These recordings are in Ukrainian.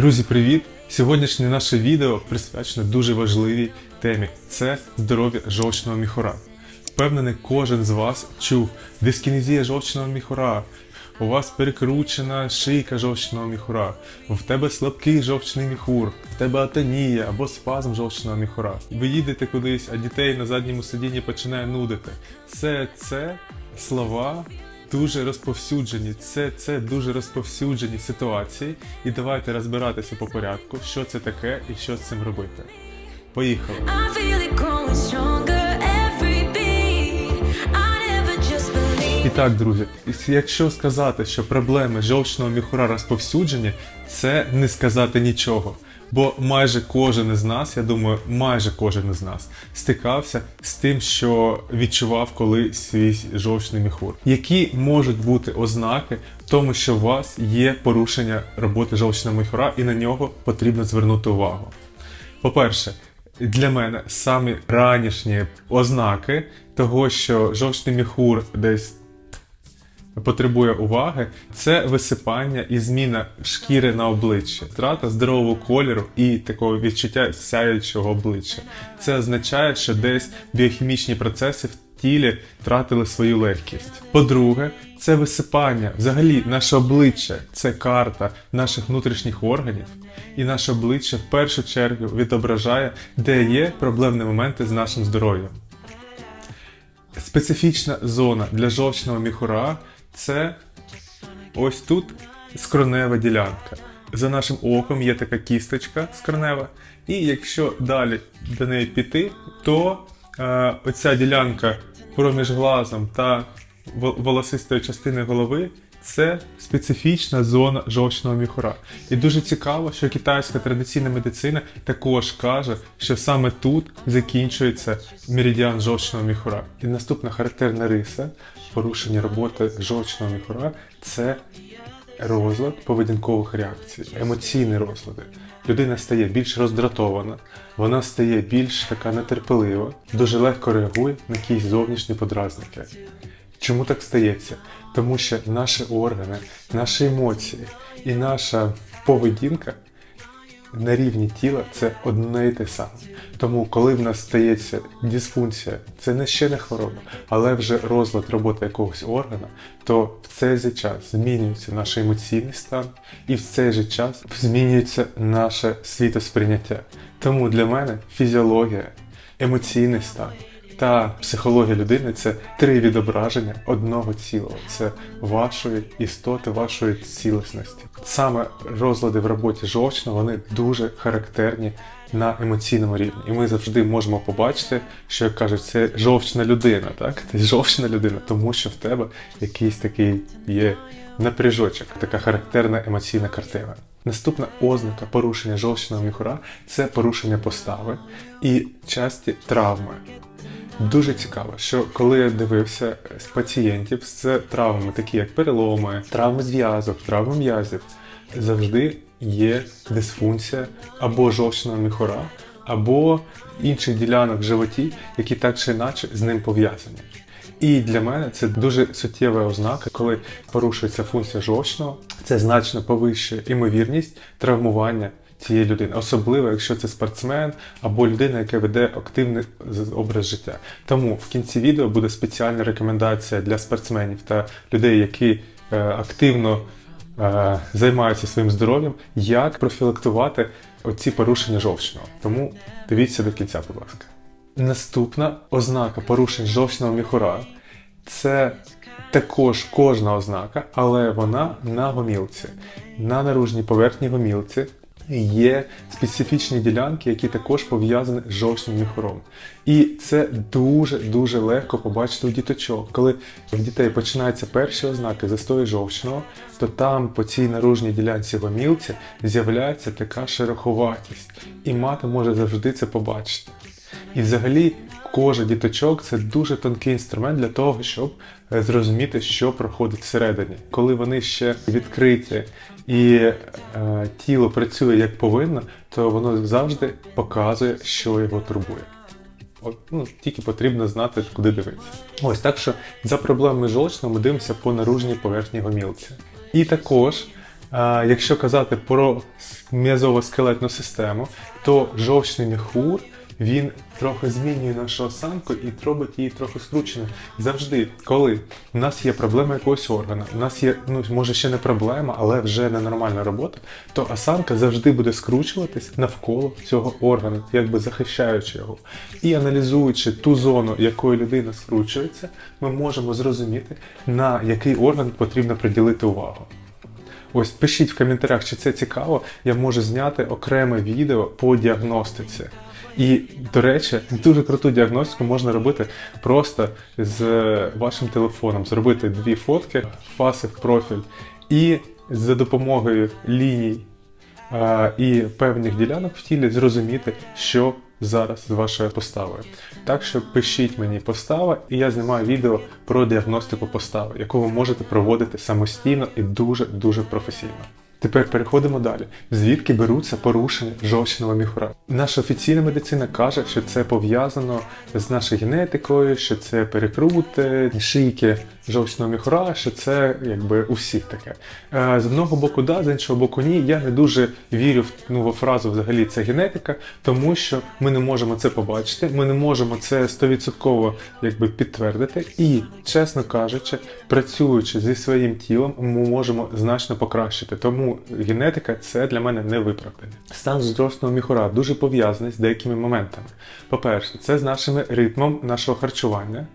Друзі, привіт! Сьогоднішнє наше відео присвячено дуже важливій темі це здоров'я жовчного міхура. Впевнений, кожен з вас чув дискінезія жовчного міхура. У вас перекручена шийка жовчного міхура, в тебе слабкий жовчний міхур, в тебе атонія або спазм жовчного міхура. Ви їдете кудись, а дітей на задньому сидінні починає нудити. Все це слова дуже розповсюджені. Це, це дуже розповсюджені ситуації. І давайте розбиратися по порядку, що це таке і що з цим робити. Поїхали! І так, друзі, якщо сказати, що проблеми жовчного міхура розповсюджені, це не сказати нічого. Бо майже кожен із нас, я думаю, майже кожен із нас стикався з тим, що відчував колись свій жовчний міхур. Які можуть бути ознаки тому, що у вас є порушення роботи жовчного міхура, і на нього потрібно звернути увагу? По-перше, для мене самі ранішні ознаки того, що жовчний міхур десь потребує уваги, це висипання і зміна шкіри на обличчі, втрата здорового кольору і такого відчуття сяючого обличчя. Це означає, що десь біохімічні процеси в тілі втратили свою легкість. По-друге, це висипання. Взагалі, наше обличчя це карта наших внутрішніх органів, і наше обличчя в першу чергу відображає, де є проблемні моменти з нашим здоров'ям. Специфічна зона для жовчного міхура це ось тут скронева ділянка. За нашим оком є така кісточка скронева, і якщо далі до неї піти, то е, оця ділянка проміж глазом та волосистої частини голови це специфічна зона жовчного міхура. І дуже цікаво, що китайська традиційна медицина також каже, що саме тут закінчується меридіан жовчного міхура. І наступна характерна риса порушення роботи жовчного міхура це розлад поведінкових реакцій, емоційні розлади. Людина стає більш роздратована, вона стає більш така нетерпелива, дуже легко реагує на якісь зовнішні подразники. Чому так стається? Тому що наші органи, наші емоції і наша поведінка на рівні тіла це одне і те саме. Тому, коли в нас стається дисфункція, це не ще не хвороба, але вже розлад роботи якогось органа, то в цей же час змінюється наш емоційний стан, і в цей же час змінюється наше світосприйняття. Тому для мене фізіологія, емоційний стан та психологія людини це три відображення одного цілого. Це вашої істоти, вашої цілісності. Саме розлади в роботі жовчного вони дуже характерні на емоційному рівні. І ми завжди можемо побачити, що як кажуть, це жовчна людина, так? Ти жовчна людина, тому що в тебе якийсь такий є напряжочок, така характерна емоційна картина. Наступна ознака порушення жовчного міхура це порушення постави і часті травми. Дуже цікаво, що коли я дивився пацієнтів з травмами, такі як переломи, травми зв'язок, травми м'язів, завжди є дисфункція або жовчного міхура, або інших ділянок в животі, які так чи інакше з ним пов'язані. І для мене це дуже суттєва ознака, коли порушується функція жовчного, це значно повищує імовірність травмування цієї людини, особливо якщо це спортсмен або людина, яка веде активний образ життя. Тому в кінці відео буде спеціальна рекомендація для спортсменів та людей, які е, активно е, займаються своїм здоров'ям, як профілактувати оці порушення жовчного. Тому дивіться до кінця, будь ласка. Наступна ознака порушень жовчного міхура це також кожна ознака, але вона на гомілці. На наружній поверхні гомілці є специфічні ділянки, які також пов'язані з жовчним міхуром. І це дуже-дуже легко побачити у діточок. Коли в дітей починаються перші ознаки застою жовчного, то там по цій наружній ділянці гомілці з'являється така шероховатість, і мати може завжди це побачити. І взагалі кожа діточок це дуже тонкий інструмент для того, щоб е, зрозуміти, що проходить всередині. Коли вони ще відкриті і е, тіло працює як повинно, то воно завжди показує, що його турбує. От, ну, тільки потрібно знати, куди дивитися. Ось так що за проблемами жовчного ми дивимося по наружній поверхні гомілці. І також А, якщо казати про м'язово-скелетну систему, то жовчний міхур він трохи змінює нашу осанку і робить її трохи скрученою. Завжди, коли в нас є проблема якогось органу, у нас є, ну може ще не проблема, але вже ненормальна робота, то осанка завжди буде скручуватись навколо цього органу, якби захищаючи його. І аналізуючи ту зону, якою людина скручується, ми можемо зрозуміти, на який орган потрібно приділити увагу. Ось пишіть в коментарях, чи це цікаво. Я можу зняти окреме відео по діагностиці. І, до речі, дуже круту діагностику можна робити просто з вашим телефоном. Зробити дві фотки, фаси в профіль, і за допомогою ліній а, і певних ділянок в тілі зрозуміти, що зараз з вашою поставою. Так що пишіть мені постава, і я знімаю відео про діагностику постави, яку ви можете проводити самостійно і дуже дуже професійно. Тепер переходимо далі. Звідки беруться порушення жовчного міхура? Наша офіційна медицина каже, що це пов'язано з нашою генетикою, що це перекрути, шийки жовчного міхура, що це якби у всіх таке. Е, З одного боку, да, з іншого боку, ні. Я не дуже вірю в ну, фразу взагалі це генетика, тому що ми не можемо це побачити, ми не можемо це стовідсотково якби підтвердити. І, чесно кажучи, працюючи зі своїм тілом, ми можемо значно покращити. Тому генетика це для мене не виправдання. Стан жовчного міхура дуже пов'язаний з деякими моментами. По-перше, це з нашим ритмом нашого харчування.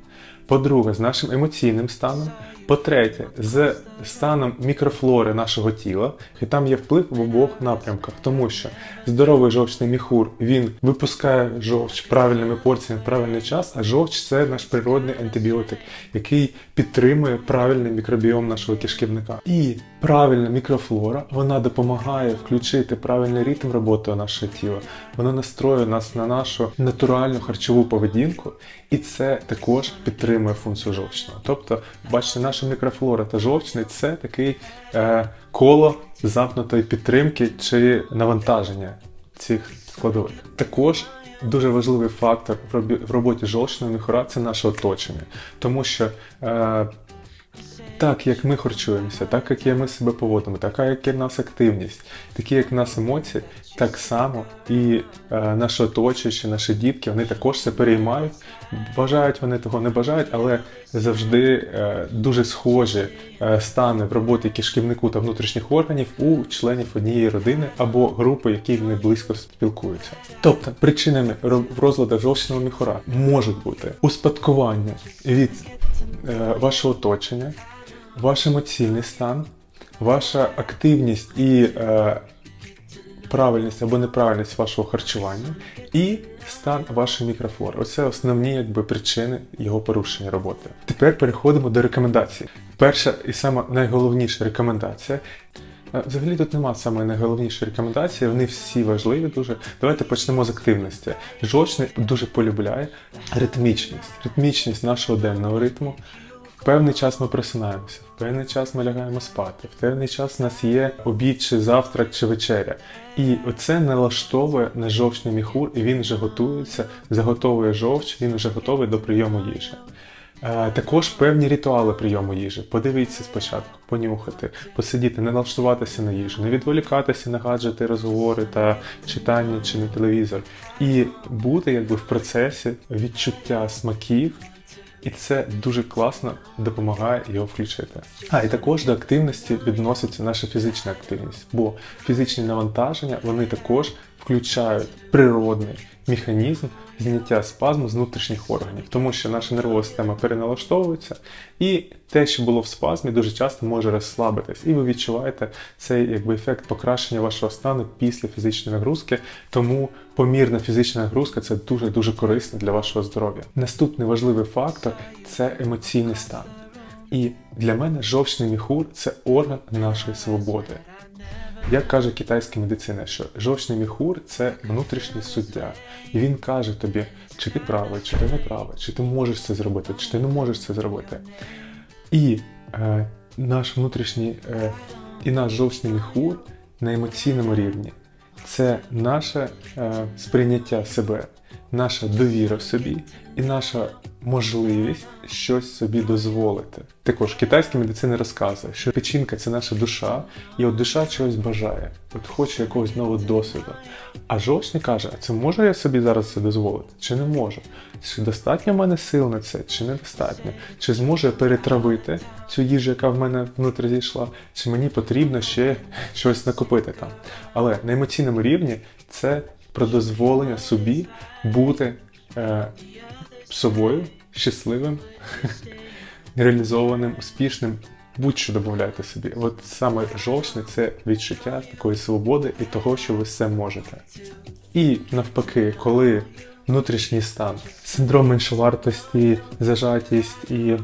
По-друге, з нашим емоційним станом. По-третє, з станом мікрофлори нашого тіла, і там є вплив в обох напрямках, тому що здоровий жовчний міхур він випускає жовч правильними порціями в правильний час, а жовч це наш природний антибіотик, який підтримує правильний мікробіом нашого кишківника. І правильна мікрофлора вона допомагає включити правильний ритм роботи нашого тіла. Вона настроює нас на нашу натуральну харчову поведінку, і це також підтримує функцію жовчного. Тобто, бачите, наша мікрофлора та жовчний це такий е, коло замкнутої підтримки чи навантаження цих складових. Також дуже важливий фактор в в роботі жовчного міхура це наше оточення, тому що. Е, так, як ми харчуємося, так як ми себе поводимо, така як є нас активність, такі як нас емоції, так само і е, наше оточуюче, наші дітки, вони також це переймають. Бажають вони того не бажають, але завжди е, дуже схожі е, стани в роботі кишківнику та внутрішніх органів у членів однієї родини або групи, які вони близько спілкуються. Тобто причинами ро- в розладах жовчного міхура можуть бути успадкування від е, вашого оточення, ваш емоційний стан, ваша активність і е, правильність або неправильність вашого харчування і стан вашої мікрофлори. Оце основні якби, причини його порушення роботи. Тепер переходимо до рекомендацій. Перша і сама найголовніша рекомендація. е, Взагалі тут нема саме найголовнішої рекомендації, вони всі важливі дуже. Давайте почнемо з активності. Жовчний дуже полюбляє ритмічність, ритмічність нашого денного ритму. Певний час ми просинаємося, в певний час ми лягаємо спати, в певний час у нас є обід чи завтрак чи вечеря. І оце налаштовує на жовчний міхур, і він вже готується, заготовує жовч, він вже готовий до прийому їжі. Е, Також певні ритуали прийому їжі. Подивіться спочатку, понюхати, посидіти, не налаштуватися на їжу, не відволікатися на гаджети, розговори та читання чи на телевізор. І бути якби в процесі відчуття смаків, і це дуже класно допомагає його включити. А і також до активності відноситься наша фізична активність, бо фізичні навантаження вони також включають природний механізм зняття спазму з внутрішніх органів, тому що наша нервова система переналаштовується, і те, що було в спазмі, дуже часто може розслабитись, і ви відчуваєте цей якби ефект покращення вашого стану після фізичної нагрузки. Тому помірна фізична нагрузка це дуже дуже корисно для вашого здоров'я. Наступний важливий фактор це емоційний стан. І для мене жовчний міхур це орган нашої свободи. Як каже китайська медицина, що жовчний міхур це внутрішній суддя, і він каже тобі, чи ти правий, чи ти не правий, чи ти можеш це зробити, чи ти не можеш це зробити. І е, наш внутрішній е, і наш жовчний міхур на емоційному рівні це наше е, сприйняття себе, наша довіра собі і наша можливість щось собі дозволити. Також китайська медицина розказує, що печінка це наша душа, і от душа чогось бажає, от хоче якогось нового досвіду. А жовчний каже: а це можу я собі зараз це дозволити? Чи не можу? Чи достатньо в мене сил на це, чи недостатньо? Чи зможу я перетравити цю їжу, яка в мене внутрі зійшла, чи мені потрібно ще щось накопити там? Але на емоційному рівні це про дозволення собі бути е, собою, щасливим, реалізованим, успішним. Будь-що додавайте собі. От саме жовчне це відчуття такої свободи і того, що ви все можете. І навпаки, коли внутрішній стан, синдром меншовартості, зажатість і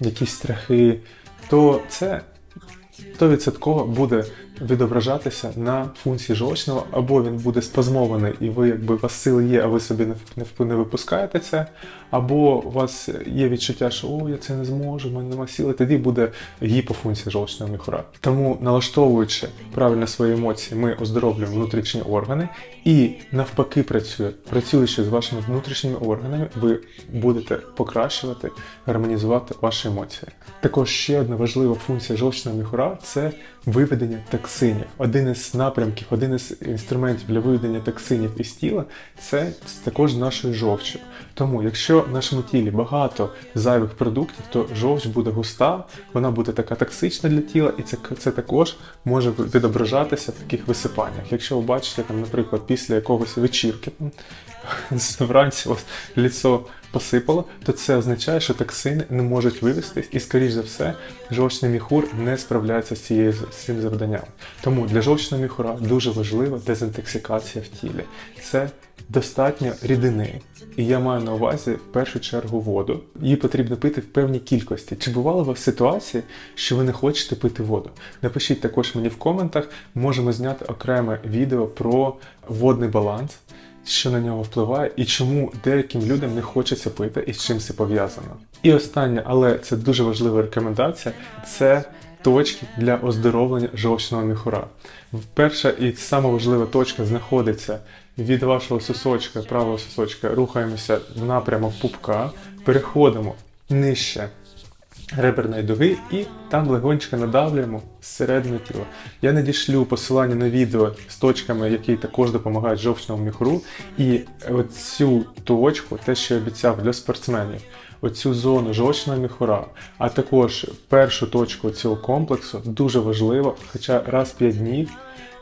якісь страхи, то це 100% буде відображатися на функції жовчного, або він буде спазмований, і ви якби у вас сили є, а ви собі не, не, випускаєте це, або у вас є відчуття, що о, я це не зможу, в мене немає сили, тоді буде гіпофункція жовчного міхура. Тому налаштовуючи правильно свої емоції, ми оздоровлюємо внутрішні органи і навпаки працює. Працюючи з вашими внутрішніми органами, ви будете покращувати, гармонізувати ваші емоції. Також ще одна важлива функція жовчного міхура це виведення токсинів. Один із напрямків, один із інструментів для виведення токсинів із тіла це також нашою жовчю. Тому, якщо в нашому тілі багато зайвих продуктів, то жовч буде густа, вона буде така токсична для тіла, і це, це також може відображатися в таких висипаннях. Якщо ви бачите, там, наприклад, після якогось вечірки вранці у ліцо посипало, то це означає, що токсини не можуть вивестись, і, скоріш за все, жовчний міхур не справляється з, цією, з цим завданням. Тому для жовчного міхура дуже важлива дезінтоксикація в тілі. Це достатньо рідини. І я маю на увазі в першу чергу воду. Її потрібно пити в певній кількості. Чи бувало у вас ситуації, що ви не хочете пити воду? Напишіть також мені в коментах, можемо зняти окреме відео про водний баланс що на нього впливає, і чому деяким людям не хочеться пити і з чим це пов'язано. І останнє, але це дуже важлива рекомендація, це точки для оздоровлення жовчного міхура. Перша і сама важлива точка знаходиться від вашого сосочка, правого сосочка, рухаємося в напрямок пупка, переходимо нижче реберної дуги і там легонько надавлюємо зсередини тіла. Я надішлю посилання на відео з точками, які також допомагають жовчному міхуру. І оцю точку, те, що я обіцяв для спортсменів, оцю зону жовчного міхура, а також першу точку цього комплексу дуже важливо, хоча раз в 5 днів.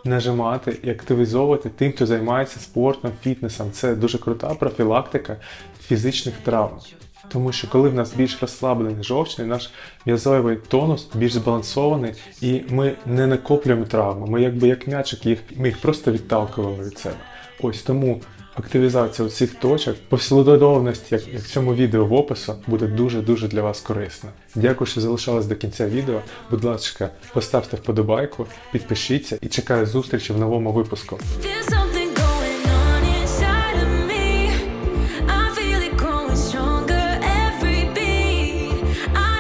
Нажимати і активізовувати тим, хто займається спортом, фітнесом. Це дуже крута профілактика фізичних травм. Тому що коли в нас більш розслаблений жовчний, наш м'язовий тонус більш збалансований, і ми не накоплюємо травми. Ми якби як м'ячик їх, ми їх просто відталкуємо від себе. Ось тому активізація цих точок послідовності, як, як в цьому відео в опису, буде дуже-дуже для вас корисна. Дякую, що залишались до кінця відео. Будь ласка, поставте вподобайку, підпишіться і чекаю зустрічі в новому випуску.